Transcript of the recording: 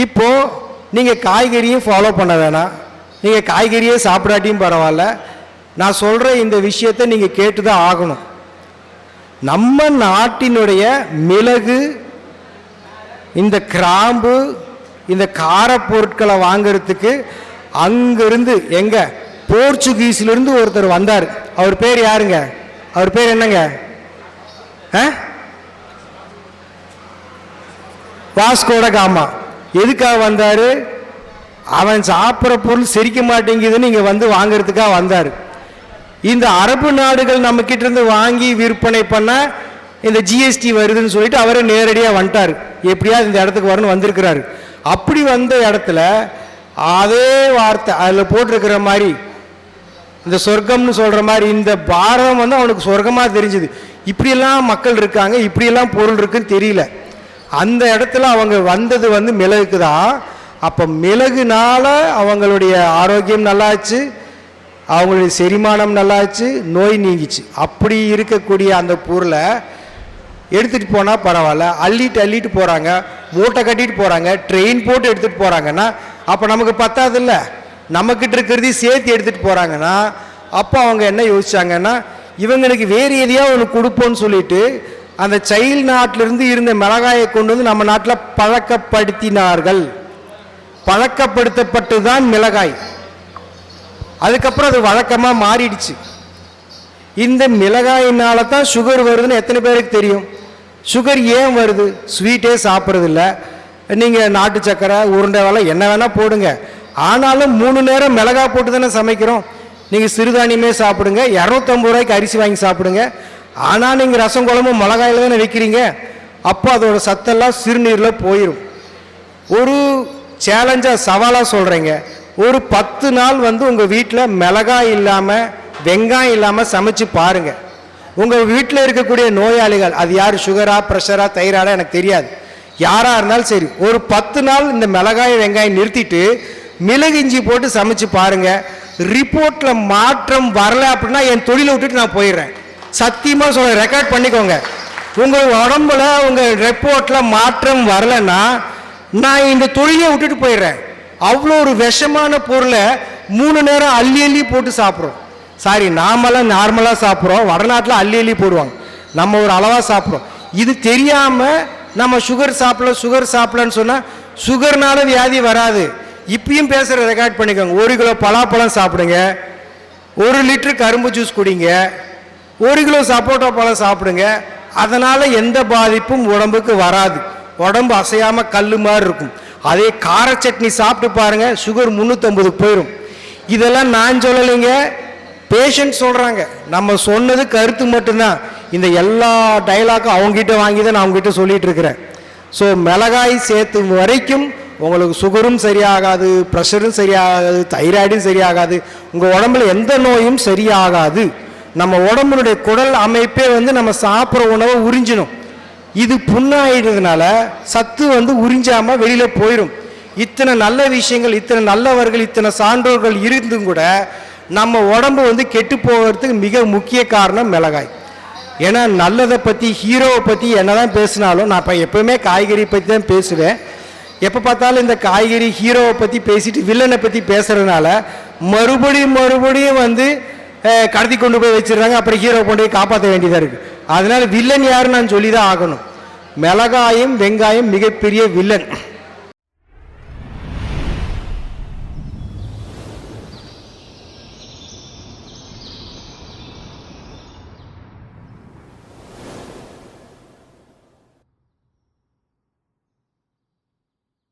இப்போது நீங்கள் காய்கறியும் ஃபாலோ பண்ண வேணாம். நீங்கள் காய்கறியே சாப்பிடாட்டியும் பரவாயில்ல. நான் சொல்கிற இந்த விஷயத்தை நீங்கள் கேட்டு தான் ஆகணும். நம்ம நாட்டினுடைய மிளகு இந்த கிராம்பு இந்த காரப்பொருட்களை வாங்குறதுக்கு அங்கிருந்து எங்கே? போர்ச்சுகீஸ்லேருந்து ஒருத்தர் வந்தார். அவர் பேர் யாருங்க? அவர் பேர் என்னங்க? ஆ? Vasco da Gama. எதுக்காக வந்தார்? அவன் சாப்பிட்ற பொருள் செரிக்க மாட்டேங்குதுன்னு இங்கே வந்து வாங்குறதுக்காக வந்தார். இந்த அரபு நாடுகள் நம்மக்கிட்டேருந்து இருந்து வாங்கி விற்பனை பண்ண இந்த ஜிஎஸ்டி வருதுன்னு சொல்லிட்டு அவரே நேரடியாக வந்துட்டார். எப்படியாவது இந்த இடத்துக்கு வரணும் வந்திருக்கிறாரு. அப்படி வந்த இடத்துல அதே வார்த்தை அதில் போட்டிருக்கிற மாதிரி இந்த சொர்க்கம்னு சொல்கிற மாதிரி இந்த பாரதம் வந்து அவனுக்கு சொர்க்கமாக தெரிஞ்சுது. இப்படியெல்லாம் மக்கள் இருக்காங்க இப்படியெல்லாம் பொருள் இருக்குன்னு தெரியல. அந்த இடத்துல அவங்க வந்தது வந்து மிளகுக்கு தான் அப்போ மிளகுனால அவங்களுடைய ஆரோக்கியம் நல்லாச்சு அவங்களுடைய செரிமானம் நல்லாச்சு நோய் நீங்கிச்சு. அப்படி இருக்கக்கூடிய அந்த பொருளை எடுத்துகிட்டு போனால் பரவாயில்ல. அள்ளிட்டு அள்ளிட்டு போகிறாங்க மூட்டை கட்டிட்டு போகிறாங்க ட்ரெயின் போட்டு எடுத்துகிட்டு போகிறாங்கன்னா அப்போ நமக்கு பத்தாதில்ல. நம்மக்கிட்ட இருக்கிறதையும் சேர்த்து எடுத்துகிட்டு போகிறாங்கன்னா அப்போ அவங்க என்ன யோசிச்சாங்கன்னா இவங்களுக்கு வேறு எதையா ஒன்று கொடுப்போன்னு சொல்லிட்டு அந்த சைல் நாட்டிலிருந்து இருந்த மிளகாயை கொண்டு வந்து நம்ம நாட்டில் பழக்கப்படுத்தினார்கள். பழக்கப்படுத்தப்பட்டு தான் மிளகாய். அதுக்கப்புறம் அது வழக்கமாக மாறிடுச்சு. இந்த மிளகாயினால தான் சுகர் வருதுன்னு எத்தனை பேருக்கு தெரியும்? சுகர் ஏன் வருது? ஸ்வீட்டே சாப்பிட்றதில்ல. நீங்கள் நாட்டு சக்கரை உருண்டை வேலை என்ன வேணால் போடுங்க. ஆனாலும் மூணு நேரம் மிளகா போட்டு தானே சமைக்கிறோம். நீங்கள் சிறுதானியமே சாப்பிடுங்க. இரநூத்தம்பது ரூபாய்க்கு அரிசி வாங்கி சாப்பிடுங்க. ஆனால் நீங்கள் ரசம் குழம்பு மிளகாயில் தானே வைக்கிறீங்க? அப்போ அதோட சத்தெல்லாம் சிறுநீரில் போயிடும் ஒரு சேலஞ்சாக சவாலாக சொல்கிறேங்க ஒரு பத்து நாள் வந்து உங்கள் வீட்டில் மிளகாய் இல்லாமல் வெங்காயம் இல்லாமல் சமைச்சு பாருங்கள் உங்கள் வீட்டில் இருக்கக்கூடிய நோயாளிகள் அது யார்? சுகரா ப்ரெஷரா தைராய்டா எனக்கு தெரியாது. யாராக இருந்தாலும் சரி ஒரு பத்து நாள் இந்த மிளகாய் வெங்காயம் நிறுத்திட்டு மிளகு இஞ்சி போட்டு சமைச்சு பாருங்கள் ரிப்போர்ட்டில் மாற்றம் வரலை அப்படின்னா என் தொழிலை விட்டுட்டு நான் போயிடுறேன். சத்தியமாக சொல்ல ரெக்கார்ட் பண்ணிக்கோங்க. உங்கள் உடம்புல உங்கள் ரிப்போர்ட்டில் மாற்றம் வரலைன்னா நான் இந்த தொழிலை விட்டுட்டு போயிடுறேன். அவ்வளோ ஒரு விஷமான பொருளை மூணு நேரம் அள்ளி அள்ளி போட்டு சாப்பிட்றோம். சாரி நாமெல்லாம் நார்மலாக சாப்பிட்றோம். வடநாட்டில் அள்ளி அள்ளி போடுவாங்க. நம்ம ஒரு அளவாக சாப்பிட்றோம். இது தெரியாமல் நம்ம சுகர் சாப்பிடல சுகர் சாப்பிடலன்னு சொன்னால் சுகர்னால வியாதி வராது. இப்பயும் பேசுகிற ரெக்கார்ட் பண்ணிக்கோங்க. ஒரு கிலோ பலாப்பழம் சாப்பிடுங்க. ஒரு லிட்டரு கரும்பு ஜூஸ் குடிங்க. ஒரு கிலோ சப்போட்டா பழம் சாப்பிடுங்க. அதனால் எந்த பாதிப்பும் உடம்புக்கு வராது. உடம்பு அசையாமல் கல் மாதிரி இருக்கும். அதே கார சட்னி சாப்பிட்டு பாருங்கள் சுகர் முந்நூற்றம்பதுக்கு போயிடும் இதெல்லாம் நான் சொல்லலைங்க. பேஷண்ட் சொல்கிறாங்க நம்ம சொன்னது கருத்து மட்டும்தான். இந்த எல்லா டைலாக்கும் அவங்ககிட்ட வாங்கி தான் நான் அவங்ககிட்ட சொல்லிகிட்டு இருக்கிறேன். ஸோ மிளகாய் சேர்த்து வரைக்கும் உங்களுக்கு சுகரும் சரியாகாது ப்ரெஷரும் சரியாகாது தைராய்டும் சரியாகாது. உங்கள் உடம்புல எந்த நோயும் சரியாகாது. நம்ம உடம்புனுடைய குடல் அமைப்பே வந்து நம்ம சாப்பிட்ற உணவை உறிஞ்சிடும். இது புண்ணாயிடுறதுனால சத்து வந்து உறிஞ்சாமல் வெளியில் போயிடும் இத்தனை நல்ல விஷயங்கள் இத்தனை நல்லவர்கள் இத்தனை சான்றோர்கள் இருந்தும் கூட நம்ம உடம்பு வந்து கெட்டு போகிறதுக்கு மிக முக்கிய காரணம் மிளகாய். ஏன்னா நல்லதை பற்றி ஹீரோவை பற்றி என்ன தான் பேசினாலும் நான் இப்போ எப்பவுமே காய்கறி பற்றி தான் பேசுவேன். எப்போ பார்த்தாலும் இந்த காய்கறி ஹீரோவை பற்றி பேசிட்டு வில்லனை பற்றி பேசுகிறதுனால மறுபடியும் மறுபடியும் வந்து கடத்தி கொண்டு போய் வச்சிடுறாங்க. அப்புறம் ஹீரோ கொண்டு போய் காப்பாற்ற வேண்டியதாக இருக்குது அதனால் வில்லன் யாருன்னு நான் சொல்லி தான் ஆகணும். மிளகாயும் வெங்காயம் மிகப்பெரிய வில்லன்